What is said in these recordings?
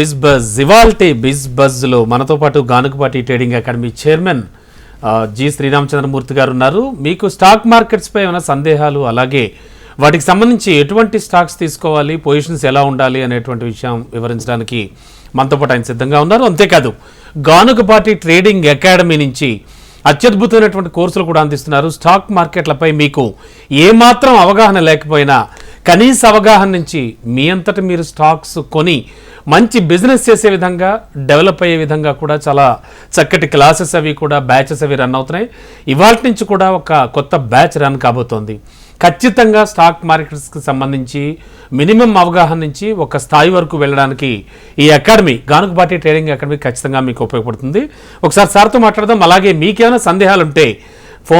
బిజ్ buzz ఇవాల్టి బిజ్ బజ్లో మనతో పాటు Ganukapati trading academy chairman G Sriramachandramurthy గారు ఉన్నారు. మీకు స్టాక్ మార్కెట్స్పై ఏమైనా సందేహాలు? అలాగే వాటికి సంబంధించి ఎటువంటి స్టాక్స్ తీసుకోవాలి? పొజిషన్స్ ఎలా ఉండాలి? అనేటువంటి విషయం వివరించడానికి మనతో పాటు ఆయన సిద్ధంగా ఉన్నారు. అంతేకాదు గానుకపాటి ట్రేడింగ్ అకాడమీ నుంచి అత్యద్భుతమైనటువంటి కోర్సులు కూడా అందిస్తున్నారు. స్టాక్ మార్కెట్లపై మీకు ఏమాత్రం అవగాహన లేకపోయినా కనీస అవగాహన నుంచి మీ అంతట మీరు స్టాక్స్ కొని మంచి బిజినెస్ చేసే విధంగా డెవలప్ అయ్యే విధంగా కూడా చాలా చక్కటి క్లాసెస్ అవి కూడా బ్యాచెస్ అవి రన్ అవుతున్నాయి. ఇవాళ నుంచి కూడా ఒక కొత్త బ్యాచ్ రన్ కాబోతోంది. ఖచ్చితంగా స్టాక్ మార్కెట్స్కి సంబంధించి మినిమం అవగాహన నుంచి ఒక స్థాయి వరకు వెళ్ళడానికి ఈ అకాడమీ గానుకపాటి ట్రేడింగ్ అకాడమీ ఖచ్చితంగా మీకు ఉపయోగపడుతుంది. ఒకసారి సార్తో మాట్లాడదాం. అలాగే మీకేమైనా సందేహాలు ఉంటే ఫో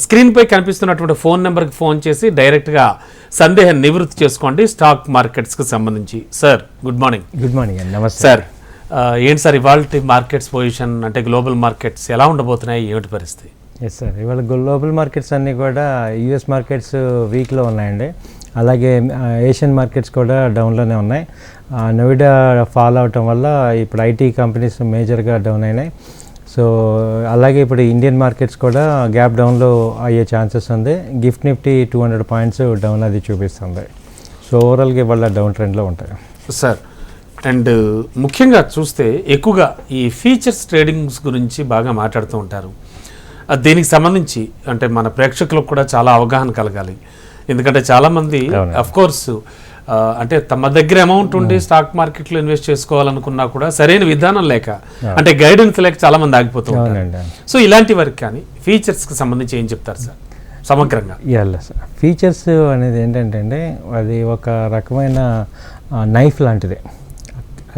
స్క్రీన్పై కనిపిస్తున్నటువంటి ఫోన్ నెంబర్కి ఫోన్ చేసి డైరెక్ట్గా సందేహం నివృత్తి చేసుకోండి స్టాక్ మార్కెట్స్కి సంబంధించి. Sir good morning. Good morning అండి. నమస్తే. సార్ ఏంటి సార్ ఇవాళ మార్కెట్స్ పొజిషన్ అంటే గ్లోబల్ మార్కెట్స్ ఎలా ఉండబోతున్నాయి ఏమిటి పరిస్థితి? ఎస్ సార్ ఇవాళ గ్లోబల్ మార్కెట్స్ అన్నీ కూడా యూఎస్ మార్కెట్స్ వీక్లో ఉన్నాయండి. అలాగే ఏషియన్ మార్కెట్స్ కూడా డౌన్లోనే ఉన్నాయి. నోయిడా ఫాల్ అవటం వల్ల ఇప్పుడు ఐటీ కంపెనీస్ మేజర్గా డౌన్ అయినాయి. సో అలాగే ఇప్పుడు ఇండియన్ మార్కెట్స్ కూడా గ్యాప్ డౌన్లో అయ్యే ఛాన్సెస్ ఉంది. GIFT Nifty two hundred points down అది చూపిస్తుంది. సో ఓవరాల్గా ఇవాళ డౌన్ ట్రెండ్లో ఉంటాయి. సార్ అండ్ ముఖ్యంగా చూస్తే ఎక్కువగా ఈ ఫీచర్స్ ట్రేడింగ్స్ గురించి బాగా మాట్లాడుతూ ఉంటారు. దీనికి సంబంధించి అంటే మన ప్రేక్షకులకు కూడా చాలా అవగాహన కలగాలి. ఎందుకంటే చాలామంది అవునండి. అఫ్ కోర్స్ అంటే తమ దగ్గర అమౌంట్ ఉండి స్టాక్ మార్కెట్లో ఇన్వెస్ట్ చేసుకోవాలనుకున్నా కూడా సరైన విధానం లేక అంటే గైడెన్స్ లేక చాలా మంది ఆగిపోతూ ఉంటారు. అవునండి సో ఇలాంటి వారికి కానీ ఫీచర్స్కి సంబంధించి ఏం చెప్తారు సార్? సమగ్రంగా. సార్ ఫీచర్స్ అనేది ఏంటంటే అండి అది ఒక రకమైన నైఫ్ లాంటిది.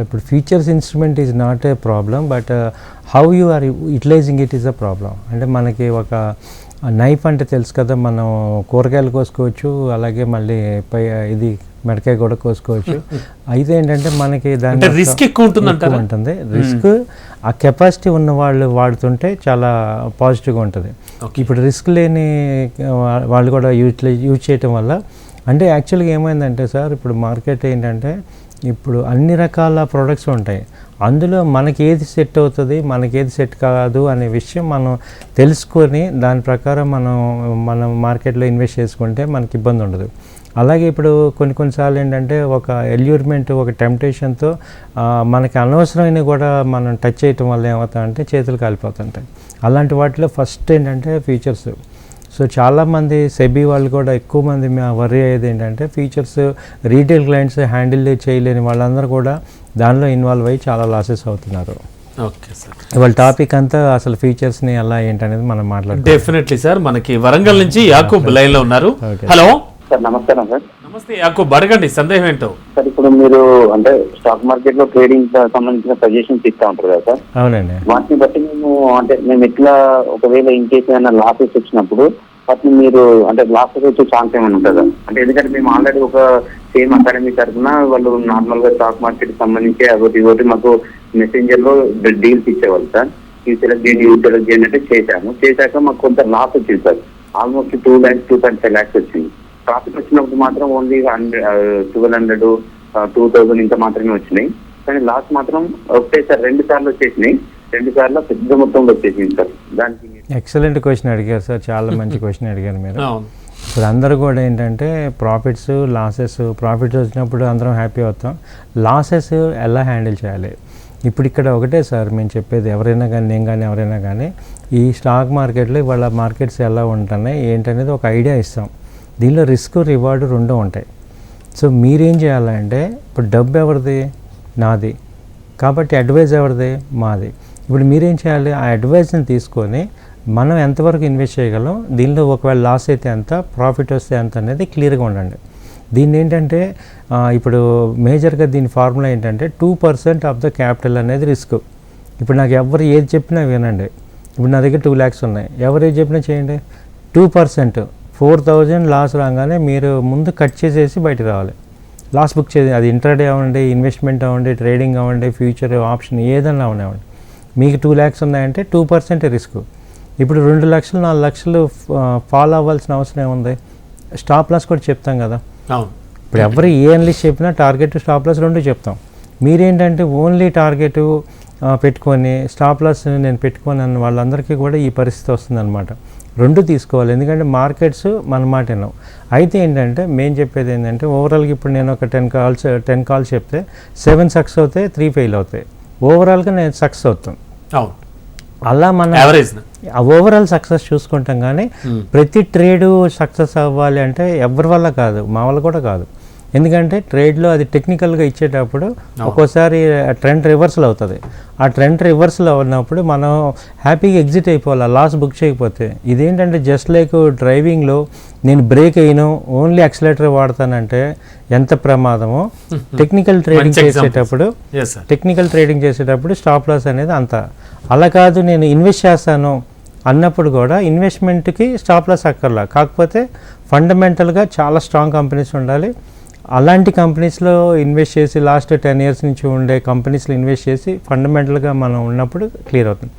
ఇప్పుడు futures instrument is not a problem but how you are utilizing it is a problem అంటే మనకి ఒక నైఫ్ అంటే తెలుసు కదా మనం కూరగాయలు కోసుకోవచ్చు అలాగే మళ్ళీ పై ఇది మెడకాయ కూడా కోసుకోవచ్చు. అయితే ఏంటంటే మనకి దాని రిస్క్ ఎక్కువ ఎక్కువ ఉంటుంది. రిస్క్ ఆ కెపాసిటీ ఉన్న వాళ్ళు వాడుతుంటే చాలా పాజిటివ్గా ఉంటుంది. ఇప్పుడు రిస్క్ లేని వాళ్ళు కూడా యూటిలైజ్ యూజ్ చేయటం వల్ల అంటే యాక్చువల్గా ఏమైందంటే సార్ ఇప్పుడు మార్కెట్ ఏంటంటే ఇప్పుడు అన్ని రకాల ప్రొడక్ట్స్ ఉంటాయి. అందులో మనకి ఏది సెట్ అవుతుంది మనకి ఏది సెట్ కాదు అనే విషయం మనం తెలుసుకొని దాని ప్రకారం మనం మనం మార్కెట్లో ఇన్వెస్ట్ చేసుకుంటే మనకి ఇబ్బంది ఉండదు. అలాగే ఇప్పుడు కొన్ని కొన్నిసార్లు ఏంటంటే ఒక ఎల్యూర్మెంట్ ఒక టెంప్టేషన్తో మనకి అనవసరమైన కూడా మనం టచ్ చేయటం వల్ల ఏమవుతాయంటే చేతులు కాలిపోతుంటాయి. అలాంటి వాటిలో ఫస్ట్ ఏంటంటే ఫీచర్స్ సో చాలామంది సెబీ వాళ్ళు కూడా ఎక్కువ మంది వరీ అయ్యేది ఏంటంటే ఫీచర్స్ రీటైల్ క్లయింట్స్ హ్యాండిల్ చేయలేని వాళ్ళందరూ కూడా దానిలో ఇన్వాల్వ్ అయ్యి చాలా లాసెస్ అవుతున్నారు. Okay sir. ఇవాళ టాపిక్ అంతా అసలు ఫీచర్స్ని ఎలా ఏంటనేది మనం మాట్లాడుతాం డెఫినెట్లీ సార్ మనకి వరంగల్ నుంచి యాకూబ్ లైన్లో ఉన్నారు. హలో? సార్ నమస్కారం సార్. నమస్తే యాకూబ్ అడగండి సందేహం ఏంటో? సార్ ఇప్పుడు మీరు అంటే స్టాక్ మార్కెట్లో ట్రేడింగ్ సంబంధించిన సజెషన్స్ ఇస్తా ఉంటారు కదా సార్. అవునండి. వాటిని బట్టి మేము అంటే మేము ఎట్లా ఒకవేళ ఇన్ కేసు ఏమైనా లాసెస్ వచ్చినప్పుడు వాటిని మీరు అంటే లాసెస్ వచ్చే ఛాన్స్ ఏమైనా ఉంటుందా? అంటే ఎందుకంటే మేము ఆల్రెడీ ఒక సేమ్ అకాడమీ తరఫున వాళ్ళు నార్మల్గా స్టాక్ మార్కెట్ సంబంధించి అదొకటి ఇదొకటి మాకు మెసెంజర్లో డీల్స్ ఇచ్చేవాళ్ళు సార్. ఇవి సెలెక్ట్ చేయండి ఇవి సెలెక్ట్ చేయండి అంటే చేశాము. చేశాక మాకు కొంత లాస్ వచ్చింది sir. Almost two lakhs two point five lakhs వచ్చింది. ప్రాఫిట్ వచ్చినప్పుడు మాత్రం only hundred twelve hundred two thousand ఇంకా మాత్రమే వచ్చినాయి. కానీ లాస్ మాత్రం ఒకటేసారి రెండు సార్లు వచ్చేసినాయి. రెండు సార్లు పెద్ద మొత్తంలో వచ్చేసింది సార్. దానికి ఎక్సలెంట్ క్వశ్చన్ అడిగారు సార్. చాలా మంచి క్వశ్చన్ అడిగారు మీరు. అవును. ఇప్పుడు అందరూ కూడా ఏంటంటే ప్రాఫిట్స్ లాసెస్ ప్రాఫిట్స్ వచ్చినప్పుడు అందరం హ్యాపీ అవుతాం. లాసెస్ ఎలా హ్యాండిల్ చేయాలి? ఇప్పుడు ఇక్కడ ఒకటే సార్ మేము చెప్పేది ఎవరైనా కానీ నేను కానీ ఎవరైనా కానీ ఈ స్టాక్ మార్కెట్లో ఇవాళ మార్కెట్స్ ఎలా ఉంటున్నాయి ఏంటనేది ఒక ఐడియా ఇస్తాం. దీనిలో రిస్క్ రివార్డు రెండు ఉంటాయి. సో మీరేం చేయాలంటే ఇప్పుడు డబ్బు ఎవరిది? నాది. కాబట్టి అడ్వైజ్ ఎవరిది? మాది. ఇప్పుడు మీరేం చేయాలి? ఆ అడ్వైజ్ని తీసుకొని మనం ఎంతవరకు ఇన్వెస్ట్ చేయగలం? దీనిలో ఒకవేళ లాస్ అయితే ఎంత? ప్రాఫిట్ వస్తే ఎంత అనేది క్లియర్గా ఉండండి. దీన్ని ఏంటంటే ఇప్పుడు మేజర్గా దీని ఫార్ములా ఏంటంటే two percent of the capital అనేది రిస్క్. ఇప్పుడు నాకు ఎవరు ఏది చెప్పినా వినండి. ఇప్పుడు నా దగ్గర టూ ల్యాక్స్ ఉన్నాయి. ఎవరు ఏది చెప్పినా చేయండి. Two percent. Four thousand loss రాగానే మీరు ముందు కట్ చేసేసి బయటకు రావాలి. లాస్ బుక్ చేసి అది ఇంట్రాడే అవ్వండి ఇన్వెస్ట్మెంట్ అవ్వండి ట్రేడింగ్ అవ్వండి ఫ్యూచర్ ఆప్షన్ ఏదన్నా అవనివ్వండి మీకు టూ ల్యాక్స్ ఉన్నాయంటే టూ పర్సెంట్ రిస్క్. ఇప్పుడు రెండు లక్షలు నాలుగు లక్షలు ఫాలో అవ్వాల్సిన అవసరం ఏముంది? స్టాప్ లాస్ కూడా చెప్తాం కదా. ఇప్పుడు ఎవరు ఏ అనలిస్ట్ చెప్పినా టార్గెట్ స్టాప్ లాస్ రెండు చెప్తాం. మీరేంటంటే ఓన్లీ టార్గెట్ పెట్టుకొని స్టాప్ లాస్ నేను పెట్టుకొని అన్న వాళ్ళందరికీ కూడా ఈ పరిస్థితి వస్తుందన్నమాట. రెండు తీసుకోవాలి. ఎందుకంటే మార్కెట్స్ మన మాట వినవు. అయితే ఏంటంటే మేము చెప్పేది ఏంటంటే ఓవరాల్గా ఇప్పుడు నేను ఒక టెన్ కాల్స్ టెన్ కాల్స్ చెప్తే సెవెన్ సక్సెస్ అవుతాయి త్రీ ఫెయిల్ అవుతాయి. ఓవరాల్గా నేను సక్సెస్ అవుతాను. అవును. అలా మనం ఓవరాల్ సక్సెస్ చూసుకుంటాం కానీ ప్రతి ట్రేడు సక్సెస్ అవ్వాలి అంటే ఎవరి వల్ల కాదు మా వల్ల కూడా కాదు. ఎందుకంటే ట్రేడ్లో అది టెక్నికల్గా ఇచ్చేటప్పుడు ఒక్కోసారి ట్రెండ్ రివర్సల్ అవుతుంది. ఆ ట్రెండ్ రివర్సల్ ఉన్నప్పుడు మనం హ్యాపీగా ఎగ్జిట్ అయిపోవాలి లాస్ బుక్ చేయకపోతే. ఇదేంటంటే జస్ట్ లైక్ డ్రైవింగ్లో నేను బ్రేక్ అయిను ఓన్లీ యాక్సిలేటర్ వాడతానంటే ఎంత ప్రమాదమో. Technical trading. చేసేటప్పుడు టెక్నికల్ ట్రేడింగ్ చేసేటప్పుడు స్టాప్ లాస్ అనేది అంత. అలా కాదు నేను ఇన్వెస్ట్ చేస్తాను అన్నప్పుడు కూడా ఇన్వెస్ట్మెంట్కి స్టాప్ లాస్ అక్కర్లా. కాకపోతే ఫండమెంటల్గా చాలా స్ట్రాంగ్ కంపెనీస్ ఉండాలి. అలాంటి కంపెనీస్లో ఇన్వెస్ట్ చేసి లాస్ట్ టెన్ ఇయర్స్ నుంచి ఉండే కంపెనీస్లో ఇన్వెస్ట్ చేసి ఫండమెంటల్గా మనం ఉన్నప్పుడు క్లియర్ అవుతుంది.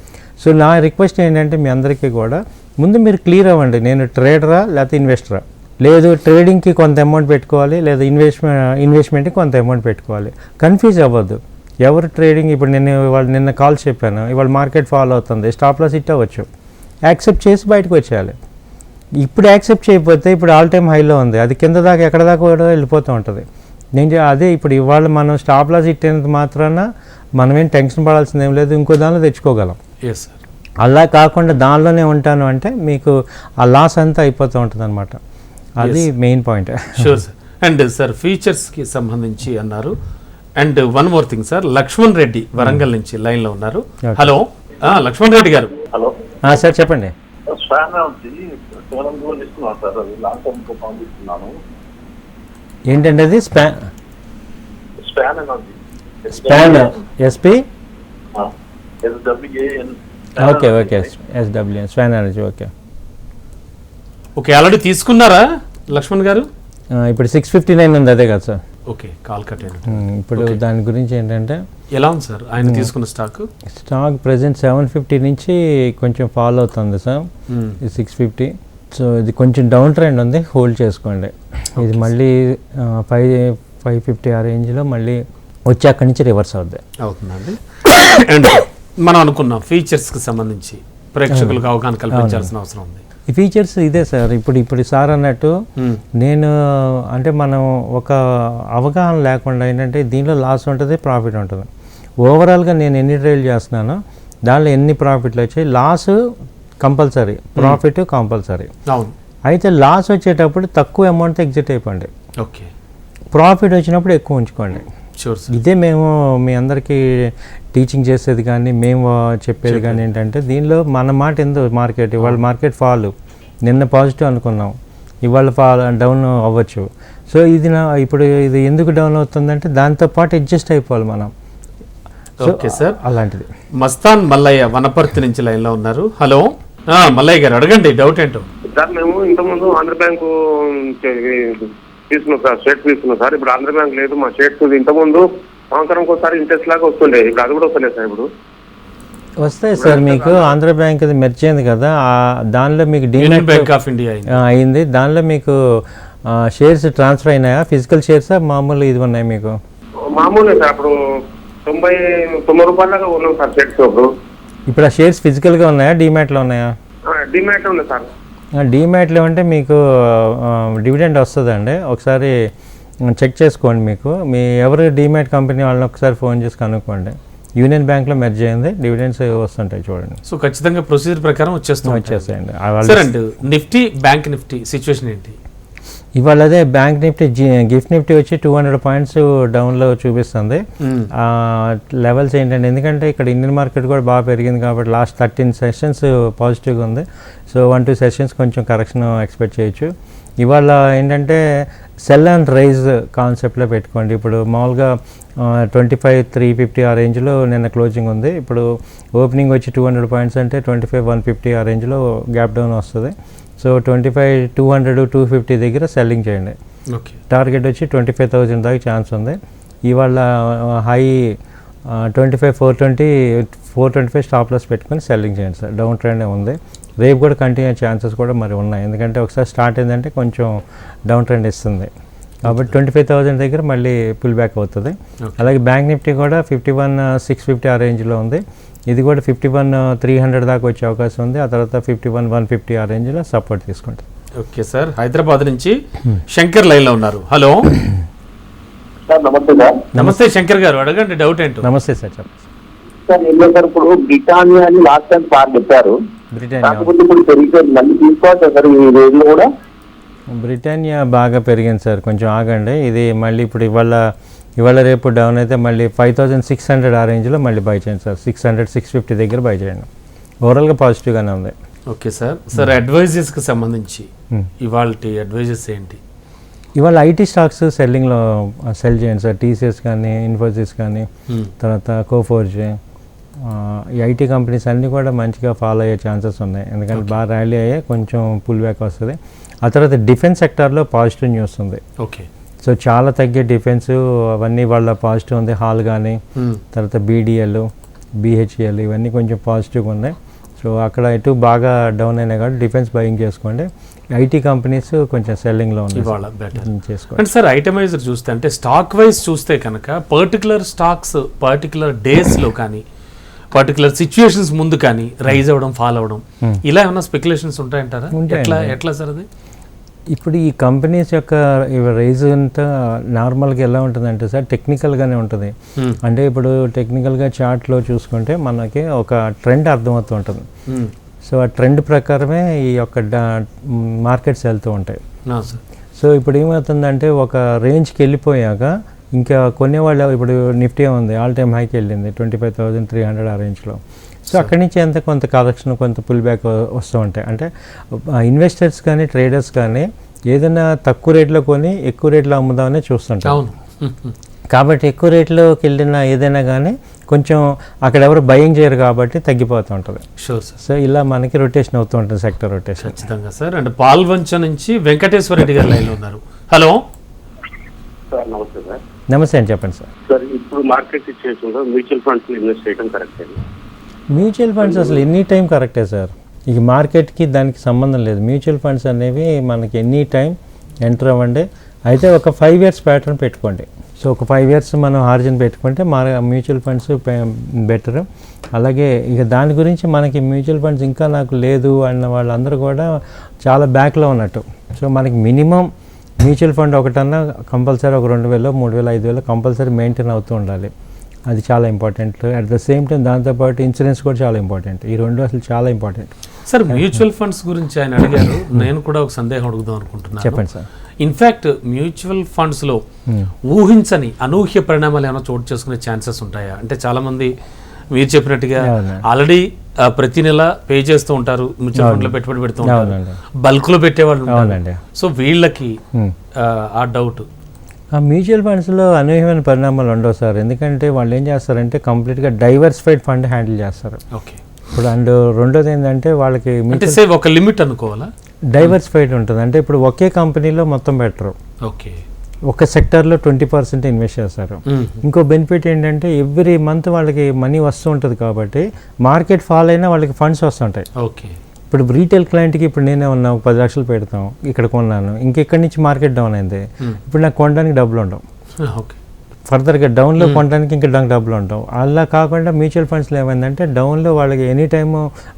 సో నా రిక్వెస్ట్ ఏంటంటే మీ అందరికీ కూడా ముందు మీరు క్లియర్ అవ్వండి. నేను ట్రేడరా లేకపోతే ఇన్వెస్టరా? లేదు ట్రేడింగ్కి కొంత అమౌంట్ పెట్టుకోవాలి లేదా ఇన్వెస్ట్మెంట్ ఇన్వెస్ట్మెంట్కి కొంత అమౌంట్ పెట్టుకోవాలి. కన్ఫ్యూజ్ అవ్వద్దు. ఎవరు ట్రేడింగ్ ఇప్పుడు నేను ఇవాళ నిన్న కాల్ చెప్పాను. ఇవాళ మార్కెట్ ఫాలో అవుతుంది. స్టాప్ లాస్ ఇట్ అవ్వచ్చు యాక్సెప్ట్ చేసి బయటకు వచ్చేయాలి. ఇప్పుడు యాక్సెప్ట్ చేయకపోతే ఇప్పుడు ఆల్ టైమ్ హైలో ఉంది. అది కింద దాకా ఎక్కడ దాకా కూడా వెళ్ళిపోతూ ఉంటుంది. నేను అదే ఇప్పుడు ఇవాళ మనం స్టాప్ లాస్ అయినంత మాత్రాన మనం ఏం టెన్షన్ పడాల్సింది ఏం లేదు ఇంకో దానిలో తెచ్చుకోగలం. ఎస్ సార్ అలా కాకుండా దానిలోనే ఉంటాను అంటే మీకు ఆ లాస్ అంతా అయిపోతూ ఉంటుంది అనమాట అది main point. Sure sir and sir ఫీచర్స్కి సంబంధించి అన్నారు. And one more thing sir Laxman Reddy Warangal నుంచి లైన్లో ఉన్నారు. హలో ఆ, లక్ష్మణ్ రెడ్డి గారు. హలో సార్ చెప్పండి. సార్. అది లాంగ్ టర్మ్కు పంపిస్తున్నాను ఏంటంటే అది? Spa span span SP okay okay. SW span energy okay. Okay already తీసుకున్నారా లక్ష్మణ్ గారు? ఇప్పుడు సిక్స్ ఫిఫ్టీ నైన్ ఉంది అదే కదా సార్. ఓకే కాల్ కట్ అయినట్టు. ఉమ్, ఇప్పుడు దాని గురించి ఏంటంటే ఎలా ఉంది సార్? ఆయన తీసుకున్న stock? Stock present seven fifty నుంచి కొంచెం ఫాలో అవుతుంది సార్. సిక్స్ ఫిఫ్టీ సో ఇది కొంచెం డౌన్ ట్రెండ్ ఉంది. హోల్డ్ చేసుకోండి. ఇది మళ్ళీ ఫైవ్ ఫైవ్ ఫిఫ్టీ ఆ రేంజ్లో మళ్ళీ వచ్చి అక్కడి నుంచి రివర్స్ అవుద్ది. అవుతుందండి. అండ్ మనం అనుకున్నాం ఫీచర్స్కి సంబంధించి ప్రేక్షకులకు అవగాహన కల్పించాల్సిన అవసరం ఉంది. ఈ ఫీచర్స్ ఇదే సార్ ఇప్పుడు ఇప్పుడు సార్ అన్నట్టు నేను అంటే మనం ఒక అవగాహన లేకుండా ఏంటంటే దీనిలో లాస్ ఉంటుంది ప్రాఫిట్ ఉంటుంది. ఓవరాల్గా నేను ఎన్ని ట్రైల్ చేస్తున్నానో దానిలో ఎన్ని ప్రాఫిట్లు వచ్చాయి లాస్ కంపల్సరీ. Profit compulsory. అవును. అయితే లాస్ వచ్చేటప్పుడు తక్కువ అమౌంట్తో ఎగ్జిట్ అయిపోండి. ఓకే. ప్రాఫిట్ వచ్చినప్పుడు ఎక్కువ ఉంచుకోండి. ఇదే మేము మీ అందరికీ టీచింగ్ చేసేది కానీ మేము చెప్పేది కానీ ఏంటంటే దీనిలో మన మాట ఎందు మార్కెట్? ఇవాళ మార్కెట్ ఫాల్. నిన్న పాజిటివ్ అనుకున్నాం. ఇవాళ ఫాల్ డౌన్ అవ్వచ్చు. సో ఇది నా ఇప్పుడు ఇది ఎందుకు డౌన్ అవుతుందంటే దాంతో పాటు అడ్జస్ట్ అయిపోవాలి మనం. ఓకే సార్ అలాంటిది. మస్తాన్ మల్లయ్య వనపర్తి నుంచి లైన్లో ఉన్నారు. హలో. మల్లయ్య గారు అడగండి డౌట్ ఏంటో. సార్ మేము ఇంతకుముందు ఆంధ్ర బ్యాంకు తీసుకున్నాం సార్ షేర్స్ తీసుకున్నాం సార్. ఇప్పుడు ఆంధ్ర బ్యాంక్ లేదు మా షేర్స్ ఇంతకుముందు సంవత్సరంకి ఒకసారి ఇంట్రెస్ట్ లాగా వస్తుండే ఇప్పుడు అది కూడా వస్తలేదు సార్ ఇప్పుడు. వస్తాయి సార్ మీకు ఆంధ్ర బ్యాంక్ అది మెర్జ్ అయింది కదా ఆ దానిలో మీకు డీమెట్ బ్యాంక్ ఆఫ్ ఇండియా అయింది. అయింది. దానిలో మీకు షేర్స్ ట్రాన్స్ఫర్ అయినాయా? ఫిజికల్ షేర్సా మామూలు ఇది ఉన్నాయి మీకు? మామూలే సార్ అప్పుడు తొంభై తొంభై రూపాయలగా ఉన్నాం సార్ షేర్స్ ఇప్పుడు ఇప్పుడు ఆ షేర్స్ ఫిజికల్గా ఉన్నాయా డీమ్యాట్లో ఉన్నాయా? డిమాట్ ఉంది సార్. డీమ్యాట్లో అంటే మీకు డివిడెండ్ వస్తుందండి. ఒకసారి చెక్ చేసుకోండి మీకు. మీ ఎవరు డీమ్యాట్ కంపెనీ వాళ్ళని ఒకసారి ఫోన్ చేసి కనుక్కోండి. యూనియన్ బ్యాంక్లో మెర్జ్ అయింది డివిడెండ్స్ వస్తుంటాయి చూడండి. సో ఖచ్చితంగా ప్రొసీజర్ ప్రకారం వచ్చేస్తాం and Nifty Bank Nifty situation ఏంటి? ఇవాళ అదే బ్యాంక్ నిఫ్టీ గిఫ్ట్ నిఫ్టీ వచ్చి టూ హండ్రెడ్ పాయింట్స్ డౌన్లో చూపిస్తుంది. లెవెల్స్ ఏంటంటే ఎందుకంటే ఇక్కడ ఇండియన్ మార్కెట్ కూడా బాగా పెరిగింది కాబట్టి లాస్ట్ థర్టీన్ సెషన్స్ పాజిటివ్గా ఉంది. సో వన్ టూ సెషన్స్ కొంచెం కరెక్షన్ ఎక్స్పెక్ట్ చేయొచ్చు. ఇవాళ ఏంటంటే సెల్ అండ్ రైజ్ కాన్సెప్ట్లో పెట్టుకోండి. ఇప్పుడు మామూలుగా ట్వంటీ ఫైవ్ త్రీ ఫిఫ్టీ ఆ రేంజ్లో నిన్న క్లోజింగ్ ఉంది. ఇప్పుడు ఓపెనింగ్ వచ్చి టూ హండ్రెడ్ పాయింట్స్ అంటే ట్వంటీ ఫైవ్ వన్ ఫిఫ్టీ ఆ రేంజ్లో గ్యాప్ డౌన్ వస్తుంది. So twenty five two hundred two fifty దగ్గర సెల్లింగ్ చేయండి. ఓకే. టార్గెట్ వచ్చి ట్వంటీ ఫైవ్ థౌజండ్ దాకా ఛాన్స్ ఉంది. ఇవాళ high twenty five four twenty four twenty five stop loss పెట్టుకొని సెల్లింగ్ చేయండి సార్. డౌన్ ట్రెండ్ ఉంది. రేపు కూడా కంటిన్యూ ఛాన్సెస్ కూడా మరి ఉన్నాయి. ఎందుకంటే ఒకసారి స్టార్ట్ అయిందంటే కొంచెం డౌన్ ట్రెండ్ ఇస్తుంది. కాబట్టి ట్వంటీ ఫైవ్ థౌసండ్ దగ్గర మళ్ళీ పుల్ బ్యాక్ అవుతుంది. అలాగే బ్యాంక్ నిఫ్టీ కూడా ఫిఫ్టీ వన్ సిక్స్ ఫిఫ్టీ ఆ రేంజ్లో ఉంది. ఇది కూడా ఫిఫ్టీ వన్ త్రీ హండ్రెడ్ దాకా వచ్చే అవకాశం ఉంది. ఆ తర్వాత ఫిఫ్టీ వన్ వన్ ఫిఫ్టీ ఆ రేంజ్లో సపోర్ట్ తీసుకుంటుంది ఓకే సార్. హైదరాబాద్ నుంచి శంకర్ లైన్లో ఉన్నారు. హలో. సార్ నమస్తే సార్. నమస్తే శంకర్ గారు. అడగండి డౌట్ ఏంటో. నమస్తే సార్ చెప్పండి. సార్ ఏం లేదు సార్ ఇప్పుడు బ్రిటానియా అని లాస్ట్ టైం సార్ చెప్పారు. బ్రిటానియా. కాకపోతే ఇప్పుడు పెరిగిపోయింది. మళ్ళీ తీసుకోవచ్చా సార్ ఈ రోజులో కూడా. బ్రిటానియా బాగా పెరిగింది సార్. కొంచెం ఆగండి. ఇది మళ్ళీ ఇప్పుడు ఇవాళ ఇవాళ రేపు డౌన్ అయితే మళ్ళీ ఫైవ్ థౌజండ్ సిక్స్ హండ్రెడ్ ఆ రేంజ్లో మళ్ళీ బై చేయండి sir. Six hundred six fifty దగ్గర బై చేయండి. ఓవరాల్గా పాజిటివ్గానే ఉంది. Okay sir. సార్ అడ్వైజెస్కి సంబంధించి Hmm. ఇవాళ అడ్వైజెస్ ఏంటి? ఇవాళ ఐటీ స్టాక్స్ సెల్లింగ్లో సెల్ చేయండి సార్. టీసీఎస్ కానీ ఇన్ఫోసిస్ కానీ Hmm. తర్వాత కోఫోర్జే ఈ ఐటీ కంపెనీస్ అన్నీ కూడా మంచిగా ఫాలో అయ్యే ఛాన్సెస్ ఉన్నాయి. ఎందుకంటే బాగా ర్యాలీ అయ్యే కొంచెం పుల్ బ్యాక్ వస్తుంది. ఆ తర్వాత డిఫెన్స్ సెక్టార్లో పాజిటివ్ న్యూస్ ఉంది. ఓకే. సో చాలా తగ్గే డిఫెన్స్ అవన్నీ వాళ్ళ పాజిటివ్ ఉంది హాల్ కానీ. తర్వాత బీడిఎల్ బీహెచ్ఎల్ ఇవన్నీ కొంచెం పాజిటివ్గా ఉన్నాయి. సో అక్కడ ఇటు బాగా డౌన్ అయినాయి కాబట్టి డిఫెన్స్ బయింగ్ చేసుకోండి. ఐటీ కంపెనీస్ కొంచెం సెల్లింగ్లో ఉన్నాయి అంటే సార్ ఐటమైజర్ చూస్తే అంటే స్టాక్ వైజ్ చూస్తే కనుక పర్టికులర్ స్టాక్స్ పర్టికులర్ డేస్లో కానీ పర్టికులర్ సిచ్యుయేషన్స్ ముందు కానీ రైజ్ అవ్వడం ఫాల్ అవ్వడం ఇలా ఏమైనా స్పెక్యులేషన్స్ ఉంటాయంటారా. ఎట్లా ఎట్లా సార్ అది? ఇప్పుడు ఈ కంపెనీస్ యొక్క రైజ్ అంతా నార్మల్గా ఎలా ఉంటుందంటే సార్ టెక్నికల్గానే ఉంటుంది. అంటే ఇప్పుడు టెక్నికల్గా చార్ట్లో చూసుకుంటే మనకి ఒక ట్రెండ్ అర్థమవుతూ ఉంటుంది. సో ఆ ట్రెండ్ ప్రకారమే ఈ యొక్క మార్కెట్స్ వెళ్తూ ఉంటాయి. సో ఇప్పుడు ఏమవుతుందంటే ఒక రేంజ్కి వెళ్ళిపోయాక ఇంకా కొనేవాళ్ళు ఇప్పుడు నిఫ్టీ ఉంది ఆల్ టైమ్ హైకి వెళ్ళింది twenty five thousand three hundred ఆ రేంజ్లో. సో అక్కడి నుంచి ఎంత కొంత కలెక్షన్ కొంత పుల్ బ్యాక్ వస్తూ ఉంటాయి. అంటే ఇన్వెస్టర్స్ కానీ ట్రేడర్స్ కానీ ఏదైనా తక్కువ రేట్లో కొని ఎక్కువ రేట్లో అమ్ముదామని చూస్తుంటారు. అవును. కాబట్టి ఎక్కువ రేట్లోకి వెళ్ళిన ఏదైనా కానీ కొంచెం అక్కడ ఎవరు బయింగ్ చేయరు కాబట్టి తగ్గిపోతూ ఉంటుంది. షూర్ సార్ సో ఇలా మనకి రొటేషన్ అవుతూ ఉంటుంది సెక్టర్ రొటేషన్ ఖచ్చితంగా సార్ అండ్ పాల్వంచ నుంచి వెంకటేశ్వర రెడ్డి గారు లైన్లో ఉన్నారు. హలో సార్ నమస్తే సార్ నమస్తే అండి చెప్పండి సార్ సార్ ఇప్పుడు మార్కెట్ సిచ్యువేషన్లో మ్యూచువల్ ఫండ్స్ ఇన్వెస్ట్ చేయడం కరెక్ట్ మ్యూచువల్ ఫండ్స్ అసలు ఎనీ టైం కరెక్టే సార్. ఇక మార్కెట్కి దానికి సంబంధం లేదు. మ్యూచువల్ ఫండ్స్ అనేవి మనకి ఎనీ టైం ఎంటర్ అవ్వండి. అయితే ఒక ఫైవ్ ఇయర్స్ ప్యాటర్న్ పెట్టుకోండి. సో ఒక ఫైవ్ ఇయర్స్ మనం ఆర్జిన్ పెట్టుకుంటే మా మ్యూచువల్ ఫండ్స్ బెటర్. అలాగే ఇక దాని గురించి మనకి మ్యూచువల్ ఫండ్స్ ఇంకా నాకు లేదు అన్న వాళ్ళందరూ కూడా చాలా బ్యాక్లో ఉన్నట్టు. సో మనకి మినిమం మ్యూచువల్ ఫండ్ ఒకటన్నా కంపల్సరీ ఒక రెండు వేలు మూడు వేలు ఐదు వేలు కంపల్సరీ మెయింటైన్ అవుతూ ఉండాలి. అది చాలా important at the same time దాంతోపాటు ఇన్సూరెన్స్ కూడా చాలా ఇంపార్టెంట్ ఈ రెండు అసలు చాలా ఇంపార్టెంట్ సార్ మ్యూచువల్ ఫండ్స్ గురించి ఆయన అడిగారు. నేను కూడా ఒక సందేహం అడుగుదాం అనుకుంటున్నాను. చెప్పండి సార్ ఇన్ఫాక్ట్ మ్యూచువల్ ఫండ్స్లో ఊహించని అనూహ్య పరిణామాలు ఏమైనా చోటు చేసుకునే ఛాన్సెస్ ఉంటాయా? అంటే చాలా మంది మీరు చెప్పినట్టుగా. ఆల్రెడీ ప్రతి నెల పే చేస్తూ ఉంటారు. మ్యూచువల్ ఫండ్లో పెట్టుబడి పెడుతూ ఉంటారు. బల్క్లో పెట్టేవాళ్ళు సో వీళ్ళకి Hmm. ఆ డౌట్ ఆ మ్యూచువల్ ఫండ్స్లో అనూహ్యమైన పరిణామాలు ఉండవు సార్. ఎందుకంటే వాళ్ళు ఏం చేస్తారంటే కంప్లీట్గా డైవర్సిఫైడ్ ఫండ్ హ్యాండిల్ చేస్తారు. ఓకే. ఇప్పుడు అండ్ రెండోది ఏంటంటే వాళ్ళకి అంటే సేవ్ ఒక లిమిట్ అనుకోవాలా? డైవర్సిఫైడ్ ఉంటుంది. అంటే ఇప్పుడు ఒకే కంపెనీలో మొత్తం పెట్టరు ఓకే. ఒక సెక్టర్లో ట్వంటీ పర్సెంట్ ఇన్వెస్ట్ చేస్తారు. ఇంకో బెనిఫిట్ ఏంటంటే ఎవ్రీ మంత్ వాళ్ళకి మనీ వస్తూ ఉంటుంది కాబట్టి మార్కెట్ ఫాల్ అయినా వాళ్ళకి ఫండ్స్ వస్తుంటాయి. ఓకే. ఇప్పుడు రీటైల్ క్లయింట్కి ఇప్పుడు నేనే ఉన్నా ఒక పది లక్షలు పెడతాం ఇక్కడ కొన్నాను ఇంకెక్కడి నుంచి మార్కెట్ డౌన్ అయింది? ఇప్పుడు నాకు కొనడానికి డబ్బులు ఉండవు. ఓకే ఫర్దర్గా డౌన్లో కొనడానికి ఇంకా నాకు డబ్బులు ఉండవు. అలా కాకుండా మ్యూచువల్ ఫండ్స్లో ఏమైందంటే డౌన్లో వాళ్ళకి ఎనీ టైమ్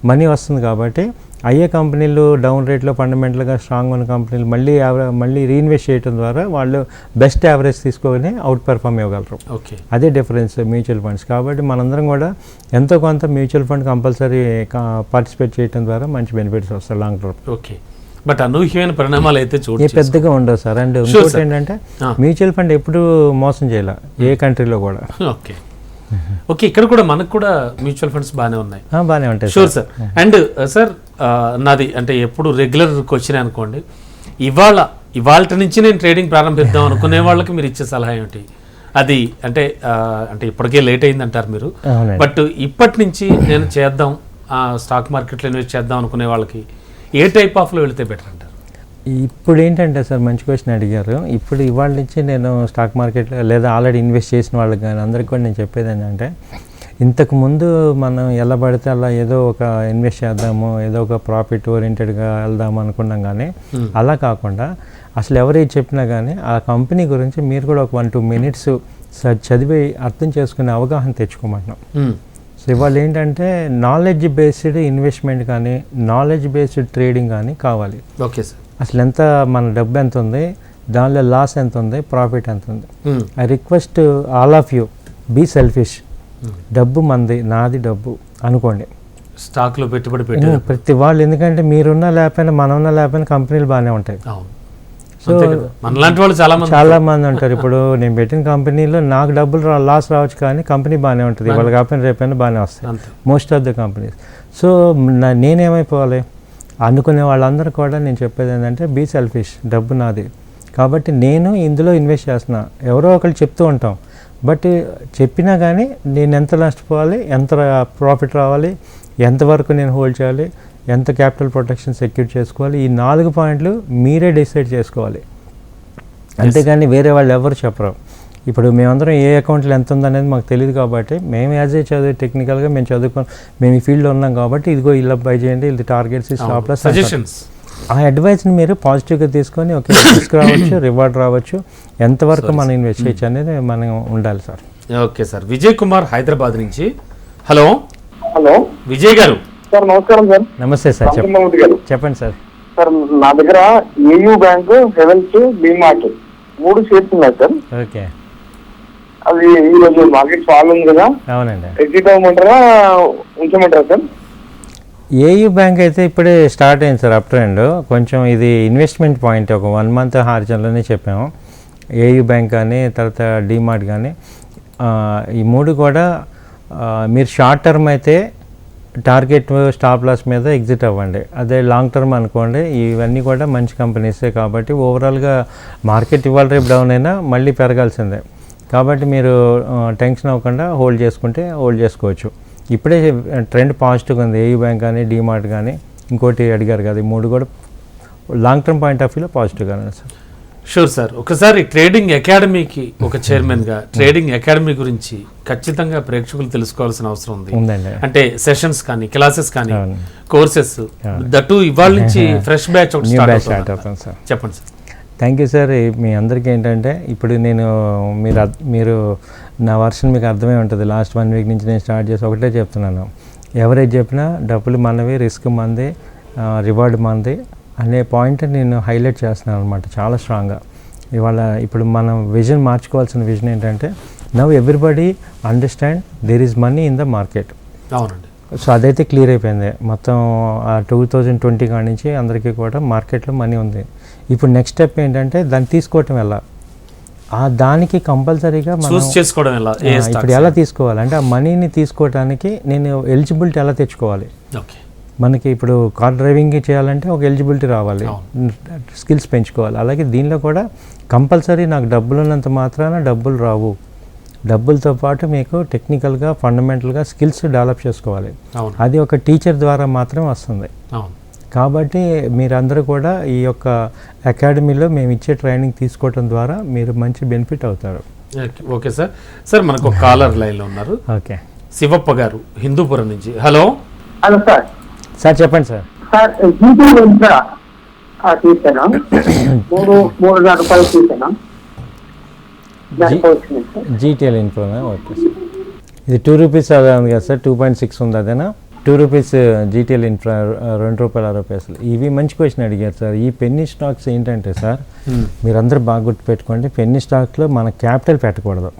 మనీ వస్తుంది కాబట్టి అయ్యే కంపెనీలు డౌన్ రేట్లో ఫండమెంటల్గా స్ట్రాంగ్ ఉన్న కంపెనీలు మళ్ళీ మళ్ళీ రీఇన్వెస్ట్ చేయడం ద్వారా వాళ్ళు బెస్ట్ యావరేజ్ తీసుకొని అవుట్ పెర్ఫామ్ ఇవ్వగలరు. ఓకే. అదే డిఫరెన్స్ మ్యూచువల్ ఫండ్స్. కాబట్టి మనందరం కూడా ఎంతో కొంత మ్యూచువల్ ఫండ్ కంపల్సరీ పార్టిసిపేట్ చేయడం ద్వారా మంచి బెనిఫిట్స్ వస్తాయి లాంగ్ టర్మ్. ఓకే. బట్ అనూహ్యమైన పరిణామాలు అయితే చేసుకున్నాయి. పెద్దగా ఉండవు సార్. అండ్ ఇంకోటి. ఏంటంటే. మ్యూచువల్ ఫండ్ ఎప్పుడు మోసం చేయాలి ఏ కంట్రీలో కూడా. ఓకే. ఓకే ఇక్కడ కూడా మనకు కూడా మ్యూచువల్ ఫండ్స్ బాగానే ఉన్నాయి. బాగానే ఉంటాయి షూర్ సార్. అండ్ సార్ నాది అంటే ఎప్పుడు రెగ్యులర్ క్వశ్చన్ అనుకోండి. ఇవాళ ఇవాళ నుంచి నేను ట్రేడింగ్ ప్రారంభిద్దాం అనుకునే వాళ్ళకి మీరు ఇచ్చే సలహా ఏమిటి? అది అంటే అంటే ఇప్పటికే లేట్ అయింది అంటారు మీరు బట్ ఇప్పటి నుంచి నేను చేద్దాం స్టాక్ మార్కెట్లో ఇన్వెస్ట్ చేద్దాం అనుకునే వాళ్ళకి ఏ టైప్ ఆఫ్లో వెళితే బెటర్ అంటారు? ఇప్పుడు ఏంటంటే సార్ మంచి క్వశ్చన్ అడిగారు. ఇప్పుడు ఇవాళ నుంచి నేను స్టాక్ మార్కెట్లో లేదా ఆల్రెడీ ఇన్వెస్ట్ చేసిన వాళ్ళకి కానీ అందరికి కూడా నేను చెప్పేది ఏంటంటే ఇంతకు ముందు మనం ఎలా పడితే అలా ఏదో ఒక ఇన్వెస్ట్ చేద్దాము ఏదో ఒక ప్రాఫిట్ ఓరియంటెడ్గా వెళ్దాము అనుకున్నాం కానీ అలా కాకుండా అసలు ఎవరు చెప్పినా కానీ ఆ కంపెనీ గురించి మీరు కూడా ఒక వన్ టూ మినిట్స్ చదివి అర్థం చేసుకునే అవగాహన తెచ్చుకోమంటున్నాం. సో ఇవాళ ఏంటంటే నాలెడ్జ్ బేస్డ్ ఇన్వెస్ట్మెంట్ కానీ నాలెడ్జ్ బేస్డ్ ట్రేడింగ్ కానీ కావాలి. Okay sir. అసలు ఎంత మన డబ్బు ఎంత ఉంది? దానిలో లాస్ ఎంత ఉంది? ప్రాఫిట్ ఎంత ఉంది. I request all of you be selfish. డబ్బు మంది నాది డబ్బు అనుకోండి. స్టాక్లో పెట్టుబడి పెట్టారు ప్రతి వాళ్ళు ఎందుకంటే మీరున్నా లేకపోయినా మనమున్నా లేకపోయినా కంపెనీలు బాగానే ఉంటాయి. సో. మనలాంటి వాళ్ళు చాలా మంది చాలా మంది ఉంటారు. ఇప్పుడు నేను పెట్టిన కంపెనీలో నాకు డబ్బులు లాస్ రావచ్చు కానీ కంపెనీ బాగానే ఉంటుంది. ఇవాళ కాకపోయినా రేపైనా బాగానే వస్తాయి. Most of the companies so నేనేమైపోవాలి? అనుకునే వాళ్ళందరూ కూడా నేను చెప్పేది ఏంటంటే బీ సెల్ఫిష్ డబ్బు నాది. కాబట్టి నేను ఇందులో ఇన్వెస్ట్ చేస్తున్నా. ఎవరో ఒకరు చెప్తూ ఉంటాం. బట్ చెప్పినా కానీ నేను ఎంత నష్టపోవాలి ఎంత ప్రాఫిట్ రావాలి ఎంతవరకు నేను హోల్డ్ చేయాలి ఎంత క్యాపిటల్ ప్రొటెక్షన్ సెక్యూర్ చేసుకోవాలి ఈ నాలుగు పాయింట్లు మీరే డిసైడ్ చేసుకోవాలి. అంతేగాని వేరే వాళ్ళు ఎవరు చెప్పరు. ఇప్పుడు మేమందరం ఏ అకౌంట్లో ఎంత ఉందనేది మాకు తెలియదు కాబట్టి మేము యాజ్ ఏ చదివి టెక్నికల్గా మేము చదువుకొని మేము ఈ ఫీల్డ్లో ఉన్నాం కాబట్టి ఇదిగో ఇలా బై చేయండి ఇది టార్గెట్స్ స్టాప్ లాస్ సజెషన్స్ ఆ అడ్వైస్ని మీరు పాజిటివ్గా తీసుకొని ఓకే రిస్క్ రావచ్చు రివార్డ్ రావచ్చు ఎంతవరకు మనం ఇన్వెస్ట్ చేయొచ్చు అనేది మనం ఉండాలి sir okay sir Vijay Kumar Hyderabad నుంచి. హలో హలో విజయ్ గారు. సార్ నమస్కారం సార్ నమస్తే సార్ చెప్పండి సార్ సార్ నా దగ్గర ఏయూ బ్యాంక్ హెవెన్స్ బీమార్ట్ మూడు షేర్స్ ఉన్నాయి సార్ ఓకే అవి ఈ రోజు మార్కెట్ ఫాల్ ఉంది కదా. అవునండి. ఎగ్జిట్ అవ్వమంటారా ఉంచమంటారా సార్? ఏయూ బ్యాంక్ అయితే ఇప్పుడే స్టార్ట్ అయింది సార్ అప్ ట్రెండ్ కొంచెం ఇది ఇన్వెస్ట్మెంట్ పాయింట్ ఒక వన్ మంత్ హార్జన్లోనే చెప్పాము. ఏయూ బ్యాంక్ కానీ తర్వాత డీమార్ట్ కానీ ఈ మూడు కూడా మీరు షార్ట్ టర్మ్ అయితే టార్గెట్ స్టాప్ లాస్ మీద ఎగ్జిట్ అవ్వండి. అదే లాంగ్ టర్మ్ అనుకోండి ఇవన్నీ కూడా మంచి కంపెనీసే కాబట్టి ఓవరాల్గా మార్కెట్ ఇవాళ రేపు డౌన్ అయినా మళ్ళీ పెరగాల్సిందే. కాబట్టి మీరు టెన్షన్ అవ్వకుండా హోల్డ్ చేసుకుంటే హోల్డ్ చేసుకోవచ్చు. ఇప్పుడే ట్రెండ్ పాజిటివ్గా ఉంది. ఏయూ బ్యాంక్ కానీ డీమార్ట్ కానీ ఇంకోటి అడిగారు కదా ఈ మూడు కూడా లాంగ్ టర్మ్ పాయింట్ ఆఫ్ వ్యూలో పాజిటివ్గానే సార్. Sure sir. ఒకసారి ట్రేడింగ్ అకాడమీకి ఒక చైర్మన్గా ట్రేడింగ్ అకాడమీ గురించి ఖచ్చితంగా ప్రేక్షకులు తెలుసుకోవాల్సిన అవసరం ఉంది. అంటే సెషన్స్ కానీ క్లాసెస్ కానీ. కోర్సెస్ దట్టు ఇవాళ నుంచి ఫ్రెష్ బ్యాచ్ ఒకటి స్టార్ట్ చెప్పండి సార్. థ్యాంక్ యూ సార్ మీ అందరికీ ఏంటంటే ఇప్పుడు నేను మీరు మీరు నా వర్షన్ మీకు అర్థమై ఉంటుంది. లాస్ట్ వన్ వీక్ నుంచి నేను స్టార్ట్ చేసి ఒకటే చెప్తున్నాను. ఎవరైతే చెప్పినా డబ్బులు మనవి రిస్క్ మంది రివార్డ్ మంది అనే పాయింట్ నేను హైలైట్ చేస్తున్నాను అనమాట చాలా స్ట్రాంగ్గా. ఇవాళ ఇప్పుడు మనం విజన్ మార్చుకోవాల్సిన విజన్ ఏంటంటే now everybody understand there is money in the market. అవునండి. సో అదైతే క్లియర్ అయిపోయింది. మొత్తం టూ థౌజండ్ ట్వంటీ కాడి నుంచి అందరికీ కూడా మార్కెట్లో మనీ ఉంది. ఇప్పుడు నెక్స్ట్ స్టెప్ ఏంటంటే దాన్ని తీసుకోవటం ఎలా? ఆ దానికి కంపల్సరీగా మనం చూస్ చేసుకోవడం ఎలా? ఇప్పుడు ఎలా తీసుకోవాలి? అంటే ఆ మనీని తీసుకోవడానికి నేను ఎలిజిబిలిటీ ఎలా తెచ్చుకోవాలి? ఓకే. మనకి ఇప్పుడు కార్ డ్రైవింగ్ చేయాలంటే ఒక ఎలిజిబిలిటీ రావాలి. స్కిల్స్ పెంచుకోవాలి. అలాగే దీనిలో కూడా కంపల్సరీ నాకు డబ్బులు ఉన్నంత మాత్రాన డబ్బులు రావు. డబ్బులతో పాటు మీకు టెక్నికల్గా ఫండమెంటల్గా స్కిల్స్ డెవలప్ చేసుకోవాలి. అది ఒక టీచర్ ద్వారా మాత్రం వస్తుంది. కాబట్టి మీరందరూ కూడా ఈ యొక్క అకాడమీలో మేము ఇచ్చే ట్రైనింగ్ తీసుకోవటం ద్వారా మీరు మంచి బెనిఫిట్ అవుతారు. Okay- okay sir. సార్ మనకు ఒక కాలర్ లైన్లో ఉన్నారు. ఓకే. శివప్ప గారు హిందూపురం నుంచి. హలో? Hello sir. సార్ చెప్పండి సార్. సార్ ఇంకా తీసాను? మూడు మూడున్నర రూపాయలు తీసాను? జీటీఎల్ ఇన్ఫోనా ఓకే సార్. ఇది టూ రూపీస్ అదే ఉంది కదా సార్ టూ పాయింట్ సిక్స్ ఉంది అదేనా? టూ రూపీస్ జీటీఎల్ ఇన్ఫ్రా రెండు రూపాయల అరవై పైసలు ఇవి మంచి క్వశ్చన్ అడిగారు సార్. ఈ పెన్నీ స్టాక్స్ ఏంటంటే సార్ మీరందరూ బాగా గుర్తుపెట్టుకోండి పెన్నీ స్టాక్లో మన క్యాపిటల్ పెట్టకూడదు.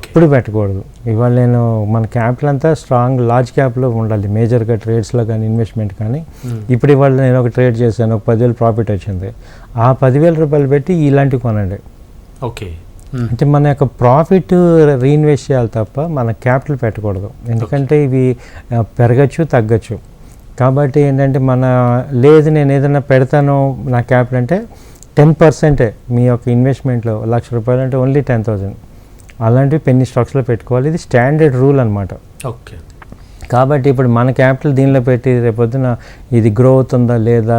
ఇప్పుడు పెట్టకూడదు. ఇవాళ నేను మన క్యాపిటల్ అంతా స్ట్రాంగ్ లార్జ్ క్యాప్లో ఉండాలి. మేజర్గా ట్రేడ్స్లో కానీ ఇన్వెస్ట్మెంట్ కానీ. ఇప్పుడు ఇవాళ నేను ఒక ట్రేడ్ చేశాను ఒక పదివేలు ప్రాఫిట్ వచ్చింది. ఆ పదివేల రూపాయలు పెట్టి ఇలాంటివి కొనండి. ఓకే అంటే మన యొక్క ప్రాఫిట్ రీఇన్వెస్ట్ చేయాలి తప్ప మన క్యాపిటల్ పెట్టకూడదు. ఎందుకంటే ఇవి పెరగచ్చు తగ్గచ్చు. కాబట్టి ఏంటంటే మన లేదు నేను ఏదైనా పెడతాను నా క్యాపిటల్ అంటే టెన్ పర్సెంటే మీ యొక్క ఇన్వెస్ట్మెంట్లో లక్ష రూపాయలు అంటే ఓన్లీ టెన్ థౌజండ్ అలాంటివి పెన్ని స్టాక్స్లో పెట్టుకోవాలి. ఇది స్టాండర్డ్ రూల్ అనమాట ఓకే కాబట్టి ఇప్పుడు మన క్యాపిటల్ దీనిలో పెట్టి రేపొద్దున ఇది గ్రో అవుతుందా లేదా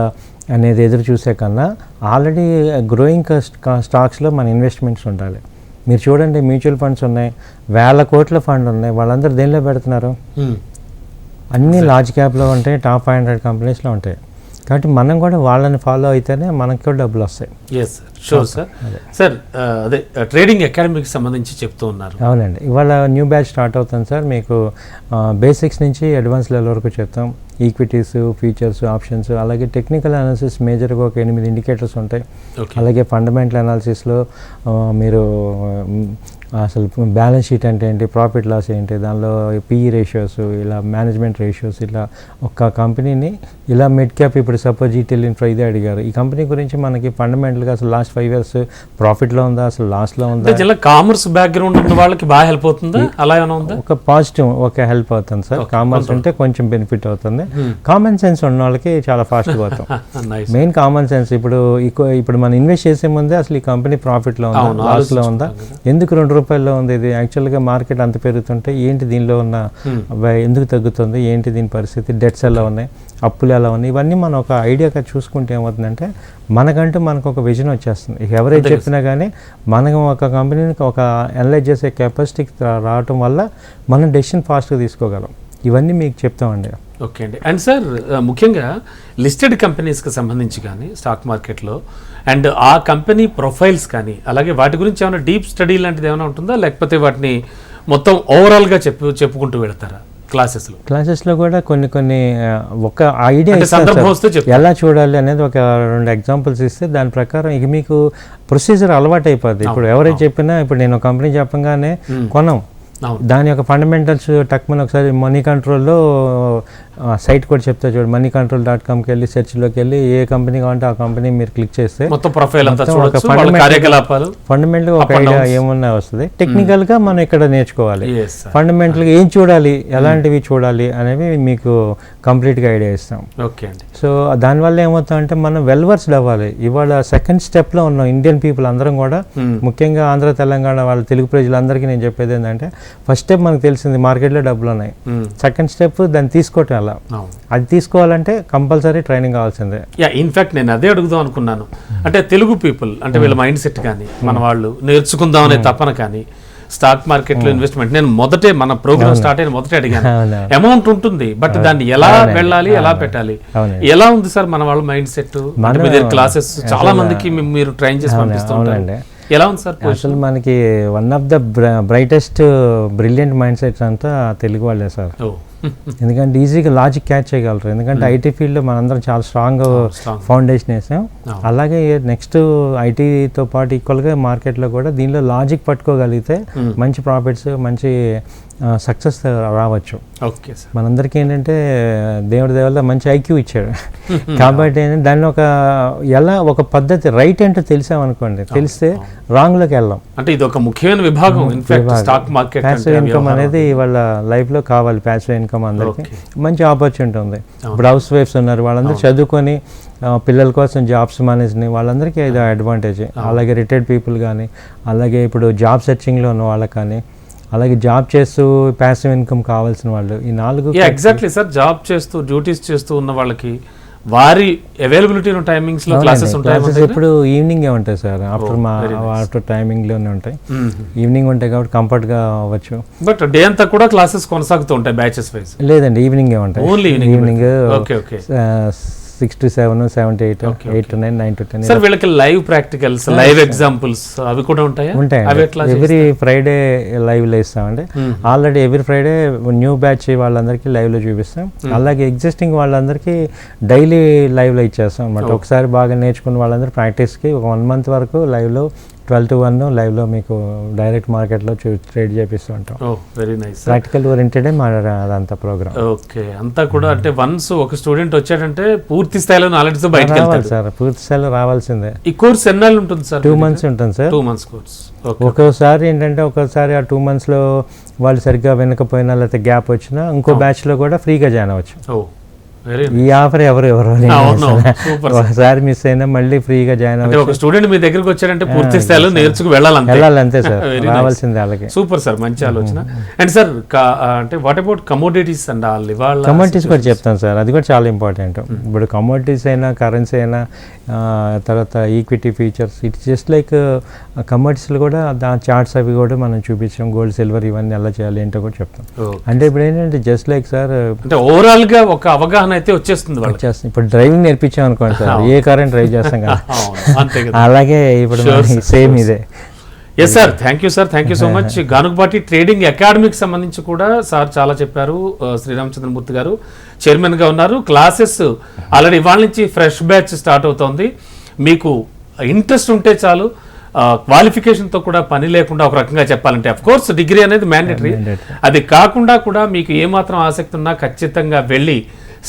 అనేది ఎదురు చూసే కన్నా ఆల్రెడీ గ్రోయింగ్ స్టాక్స్లో మన ఇన్వెస్ట్మెంట్స్ ఉండాలి. మీరు చూడండి మ్యూచువల్ ఫండ్స్ ఉన్నాయి వేల కోట్ల ఫండ్ ఉన్నాయి వాళ్ళందరూ దేనిలో పెడుతున్నారు? అన్ని లార్జ్ క్యాప్లో ఉంటాయి టాప్ ఫైవ్ హండ్రెడ్ కంపెనీస్లో ఉంటాయి. కాబట్టి మనం కూడా వాళ్ళని ఫాలో అయితేనే మనకి కూడా డబ్బులు వస్తాయి. Yes sir sure sir sir అదే. ట్రేడింగ్ అకాడమీకి సంబంధించి చెప్తూ ఉన్నారు. అవునండి. ఇవాళ న్యూ బ్యాచ్ స్టార్ట్ అవుతుంది సార్ మీకు బేసిక్స్ నుంచి అడ్వాన్స్ లెవెల్ వరకు చెప్తాం. ఈక్విటీస్ ఫీచర్స్ ఆప్షన్స్ అలాగే టెక్నికల్ అనాలిసిస్ మేజర్గా ఒక ఎనిమిది ఇండికేటర్స్ ఉంటాయి. అలాగే ఫండమెంటల్ అనాలిసిస్లో మీరు అసలు బ్యాలెన్స్ షీట్ అంటే ఏంటి? ప్రాఫిట్ లాస్ ఏంటి? దానిలో పిఈ రేషియోస్ ఇలా మేనేజ్మెంట్ రేషియోస్ ఇలా ఒక కంపెనీని ఇలా మిడ్ క్యాప్ ఇప్పుడు సపోజ్ జీటీఎల్ ఇన్ఫ్రా ఇదే అడిగారు. ఈ కంపెనీ గురించి మనకి ఫండమెంటల్గా అసలు లాస్ట్ ఫైవ్ ఇయర్స్ ప్రాఫిట్లో ఉందా? అసలు లాస్లో ఉందా? జిల్లా కామర్స్ బ్యాక్గ్రౌండ్ ఉన్న వాళ్ళకి బాగా హెల్ప్ అవుతుందా? అలా ఏమైనా ఉందా? ఒక పాజిటివ్ ఒక హెల్ప్ అవుతుంది సార్. కామర్స్ ఉంటే కొంచెం బెనిఫిట్ అవుతుంది. కామన్ సెన్స్ ఉన్న వాళ్ళకి చాలా ఫాస్ట్గా అవుతాం మెయిన్ కామన్ సెన్స్ ఇప్పుడు ఇప్పుడు మనం ఇన్వెస్ట్ చేసే ముందే అసలు ఈ కంపెనీ ప్రాఫిట్లో ఉందా? లాస్లో ఉందా? ఎందుకు రెండు రూపాయల్లో ఉంది ఇది. యాక్చువల్గా మార్కెట్ అంత పెరుగుతుంటే ఏంటి దీనిలో ఉన్న ఎందుకు తగ్గుతుంది? ఏంటి దీని పరిస్థితి? డెట్స్ ఎలా ఉన్నాయి? అప్పులు ఎలా ఉన్నాయి? ఇవన్నీ మనం ఒక ఐడియాగా చూసుకుంటే ఏమవుతుందంటే మనకంటూ మనకు ఒక విజన్ వచ్చేస్తుంది. ఇక ఎవరైతే చెప్పినా కానీ మనం ఒక కంపెనీని ఒక అనలైజ్ చేసే కెపాసిటీ రావటం వల్ల మనం డెసిషన్ ఫాస్ట్గా తీసుకోగలం. ఇవన్నీ మీకు చెప్తామండి. ఓకే అండి. అండ్ సార్ ముఖ్యంగా లిస్టెడ్ కంపెనీస్కి సంబంధించి కానీ స్టాక్ మార్కెట్లో అండ్ ఆ కంపెనీ ప్రొఫైల్స్ కానీ అలాగే వాటి గురించి ఏమైనా డీప్ స్టడీ లాంటిది ఏమైనా ఉంటుందా? లేకపోతే వాటిని మొత్తం ఓవరాల్గా చెప్పు చెప్పుకుంటూ వెళ్తారా క్లాసెస్లో? క్లాసెస్లో కూడా కొన్ని కొన్ని ఒక ఐడియా. ఎలా చూడాలి అనేది ఒక రెండు ఎగ్జాంపుల్స్ ఇస్తే దాని ప్రకారం ఇక మీకు ప్రొసీజర్ అలవాటు అయిపోద్ది ఇప్పుడు ఎవరైతే చెప్పినా ఇప్పుడు నేను కంపెనీ చెప్పగానే కొనం. దాని యొక్క ఫండమెంటల్స్ టక్మని ఒకసారి మనీ కంట్రోల్లో సైట్ కూడా చెప్తా చూడండి మనీ కంట్రోల్ డాట్ కామ్కి వెళ్ళి సెర్చ్లోకి వెళ్ళి ఏ కంపెనీ కావాలంటే ఆ కంపెనీ మీరు క్లిక్ చేస్తే మొత్తం ప్రొఫైల్ కార్యకలాపాలు ఫండమెంటల్గా ఒక ఐడియా. ఏమన్నా వస్తుంది. టెక్నికల్గా మనం ఇక్కడ నేర్చుకోవాలి. ఫండమెంటల్గా ఏం చూడాలి ఎలాంటివి చూడాలి అనేవి మీకు కంప్లీట్గా ఐడియా ఇస్తాం. ఓకే అండి. సో దానివల్ల ఏమవుతుందంటే మనం వెల్వర్స్డ్ అవ్వాలి. ఇవాళ సెకండ్ స్టెప్లో ఉన్న ఇండియన్ పీపుల్ అందరం కూడా Hmm. ముఖ్యంగా ఆంధ్ర తెలంగాణ వాళ్ళ తెలుగు ప్రజలందరికీ నేను చెప్పేది ఏంటంటే ఫస్ట్ స్టెప్ మనకు తెలిసింది మార్కెట్లో డబ్బులు ఉన్నాయి. సెకండ్ స్టెప్ దాన్ని తీసుకోవటం ఎలా? అవును. అది తీసుకోవాలంటే కంపల్సరీ ట్రైనింగ్ కావాల్సిందే. యా ఇన్ఫాక్ట్ నేను అదే అడుగుదాం అనుకున్నాను. అంటే తెలుగు పీపుల్ అంటే వీళ్ళ మైండ్ సెట్ కానీ మన వాళ్ళు నేర్చుకుందాం అనే తపన కానీ స్టాక్ మార్కెట్లో ఇన్వెస్ట్మెంట్ నేను మొదటే మన ప్రోగ్రామ్ స్టార్ట్ అయిన మొదటే అడిగాను. అమౌంట్ ఉంటుంది బట్ దాన్ని ఎలా వెళ్ళాలి ఎలా పెట్టాలి. ఎలా ఉంది సార్ మన వాళ్ళ మైండ్ సెట్? మన- మీ దగ్గర క్లాసెస్ చాలా మందికి మీరు ట్రైన్ చేసి పంపిస్తూ. ఉంటారు. ఎలా ఉంది సార్ అసలు మనకి one of the brightest brilliant mind sets అంతా తెలుగు వాళ్ళే సార్. ఎందుకంటే ఈజీగా లాజిక్ క్యాచ్ చేయగలరు. ఎందుకంటే ఐటీ ఫీల్డ్లో మనందరం చాలా స్ట్రాంగ్. ఫౌండేషన్ వేసాం. అవును. అలాగే నెక్స్ట్ ఐటీతో పాటు ఈక్వల్గా మార్కెట్లో కూడా దీనిలో లాజిక్ పట్టుకోగలిగితే మంచి ప్రాఫిట్స్ మంచి సక్సెస్ రావచ్చు. Okay sir. మనందరికీ ఏంటంటే దేవుడి దేవల్ల మంచి ఐక్యూ ఇచ్చాడు. కాబట్టి ఏంటంటే దాన్ని ఒక ఎలా ఒక పద్ధతి రైట్ ఏంటో తెలిసామనుకోండి తెలిస్తే రాంగ్లోకి వెళ్ళాం. అంటే ఇది ఒక ముఖ్యమైన విభాగం స్టాక్ మార్కెట్ ప్యాసివ్ ఇన్కమ్ అనేది వాళ్ళ లైఫ్లో కావాలి ప్యాసివ్ ఇన్కమ్ అందరికి. మంచి ఆపర్చునిటీ ఉంది. ఇప్పుడు హౌస్ వైఫ్స్ ఉన్నారు వాళ్ళందరూ చదువుకొని పిల్లల కోసం జాబ్స్ మేనేజ్ని వాళ్ళందరికీ ఇది అడ్వాంటేజ్ అలాగే రిటైర్డ్ పీపుల్ కానీ అలాగే ఇప్పుడు జాబ్ సెర్చింగ్లో ఉన్న వాళ్ళకి కానీ అలాగే జాబ్ చేస్తూ ప్యాసివ్ ఇన్కమ్ కావాల్సిన వాళ్ళు ఈ నాలుగు ఎగ్జాక్ట్లీ సార్ జాబ్ చేస్తూ డ్యూటీస్ చేస్తూ ఉన్న వాళ్ళకి వారి అవైలబిలిటీ టైమింగ్స్లో క్లాసెస్ ఉంటాయి ఎప్పుడు ఈవినింగే ఉంటాయి సార్ ఆఫ్టర్ మా ఆఫ్టర్ టైమింగ్లోనే ఉంటాయి. ఈవినింగ్ ఉంటాయి కాబట్టి కంఫర్ట్గా అవ్వచ్చు. బట్ డే అంతా కూడా క్లాసెస్ కొనసాగుతూ ఉంటాయి బ్యాచెస్ వైజ్ లేదండి ఈవినింగే ఉంటాయి. Only evening evening okay okay six to seven seven to eight eight to nine nine to ten sir వీళ్ళకి లైవ్ ప్రాక్టికల్స్ లైవ్ ఎగ్జాంపుల్స్ అవి కూడా ఉంటాయా? ఎట్లా ఎవ్రీ ఫ్రైడే లైవ్లో ఇస్తామండి. Already every Friday new batch వాళ్ళందరికీ లైవ్లో చూపిస్తాం. అలాగే ఎగ్జిస్టింగ్ వాళ్ళందరికీ డైలీ లైవ్లో ఇచ్చేస్తాం అనమాట ఒకసారి బాగా నేర్చుకున్న వాళ్ళందరూ ప్రాక్టీస్కి ఒక వన్ మంత్ వరకు లైవ్లో ట్వెల్వ్ టు వన్ లైవ్లో మీకు డైరెక్ట్ మార్కెట్లో ట్రేడ్ చేపిస్తూ ఉంటాం. Very nice. ప్రాక్టికల్ ఓరియంటెడే మా అదంతా ప్రోగ్రామ్. ఓకే అంతా కూడా అంటే వన్స్ ఒక స్టూడెంట్ వచ్చాడంటే పూర్తి స్థాయిలో నాలెడ్జ్ బయటకు రావాలి సార్ పూర్తి స్థాయిలో రావాల్సిందే. ఈ కోర్స్ ఎన్నాళ్ళు ఉంటుంది సార్ టూ మంత్స్ ఉంటుంది సార్. Two months course. ఒక్కోసారి ఏంటంటే ఒక్కోసారి ఆ టూ మంత్స్లో వాళ్ళు సరిగ్గా వినకపోయినా లేకపోతే గ్యాప్ వచ్చినా ఇంకో బ్యాచ్లో కూడా ఫ్రీగా జాయిన్ అవ్వచ్చు. ఈ ఆఫర్ ఎవరు ఎవరు ఒకసారి మిస్ అయినా మళ్ళీ ఫ్రీగా జాయిన్ అవ్వచ్చు. ఒక స్టూడెంట్ మీ దగ్గరికి వచ్చారంటే పూర్తి స్థాయిలో నేర్చుకు వెళ్ళాలంతే వెళ్ళాలి అంతే సార్. రావాల్సిందే వాళ్ళకి. సూపర్ సార్ మంచి ఆలోచన. అండ్ సార్ అంటే what about commodities and? All ఇవాళ కమోడిటీస్ కూడా చెప్తాను సార్. అది కూడా చాలా ఇంపార్టెంట్ ఇప్పుడు కమోడిటీస్ అయినా కరెన్సీ అయినా తర్వాత equity futures it's just like కమోడిటీస్లో కూడా దాని చార్ట్స్ అవి కూడా మనం చూపించాం. గోల్డ్ సిల్వర్ ఇవన్నీ ఎలా చేయాలి ఏంటో కూడా చెప్తాం. అంటే ఇప్పుడు ఏంటంటే జస్ట్ లైక్ సార్ అంటే ఓవరాల్గా ఒక అవగాహన అయితే వచ్చేస్తుంది వాళ్ళకి. వచ్చేస్తాం ఇప్పుడు డ్రైవింగ్ నేర్పించాం అనుకోండి సార్ ఏ కార్ డ్రైవ్ చేస్తాం కదా. అలాగే ఇప్పుడు సేమ్ ఇదే. Yes sir thank you sir thank you so much Ganugupati trading అకాడమీకి సంబంధించి కూడా సార్ చాలా చెప్పారు శ్రీరామచంద్రమూర్తి గారు. చైర్మన్గా ఉన్నారు. క్లాసెస్ ఆల్రెడీ ఇవాళ నుంచి ఫ్రెష్ బ్యాచ్ స్టార్ట్ అవుతోంది. మీకు ఇంట్రెస్ట్ ఉంటే చాలు. క్వాలిఫికేషన్తో కూడా పని లేకుండా ఒక రకంగా చెప్పాలంటే అఫ్ కోర్స్ డిగ్రీ అనేది మ్యాండేటరీ అది కాకుండా కూడా మీకు ఏమాత్రం ఆసక్తి ఉన్నా ఖచ్చితంగా వెళ్ళి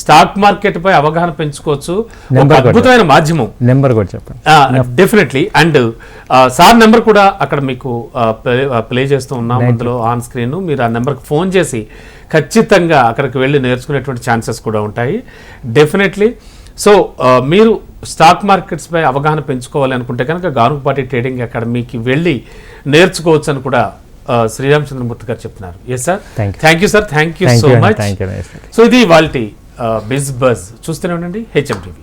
స్టాక్ మార్కెట్ పై అవగాహన పెంచుకోవచ్చు. అద్భుతమైన మాధ్యమం. నెంబర్ కూడా చెప్పండి. డెఫినెట్లీ అండ్ సార్ నెంబర్ కూడా అక్కడ మీకు ప్లే చేస్తూ ఉన్నాం. అందులో ఆన్ స్క్రీన్ మీరు ఆ నెంబర్కి ఫోన్ చేసి ఖచ్చితంగా అక్కడికి వెళ్ళి నేర్చుకునేటువంటి ఛాన్సెస్ కూడా ఉంటాయి. డెఫినెట్లీ సో మీరు స్టాక్ మార్కెట్స్ పై అవగాహన పెంచుకోవాలి అనుకుంటే కనుక గానుగుపాటి ట్రేడింగ్ అకాడమీకి వెళ్ళి నేర్చుకోవచ్చు అని కూడా శ్రీరామచంద్రమూర్తి గారు చెప్తున్నారు. Yes sir. Thank you sir thank you so much so ఇది వాళ్ళ బిజ్ బజ్. చూస్తూనే ఉండండి హెచ్ఎం టీవీ